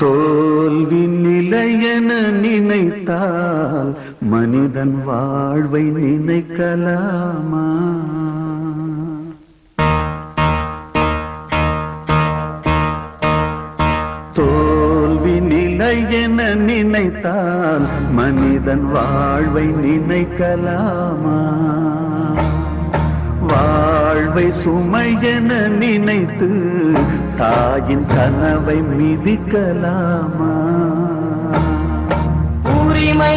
தோல்வி நிலையென நினைத்தால் மனிதன் வாழ்வை நினைக்கலாமா? தோல்வி நிலையென நினைத்தால் மனிதன் வாழ்வை நினைக்கலாமா? வாழ்வை சுமையென நினைத்து தாயின் கனவை மிதிக்கலாமா? உரிமை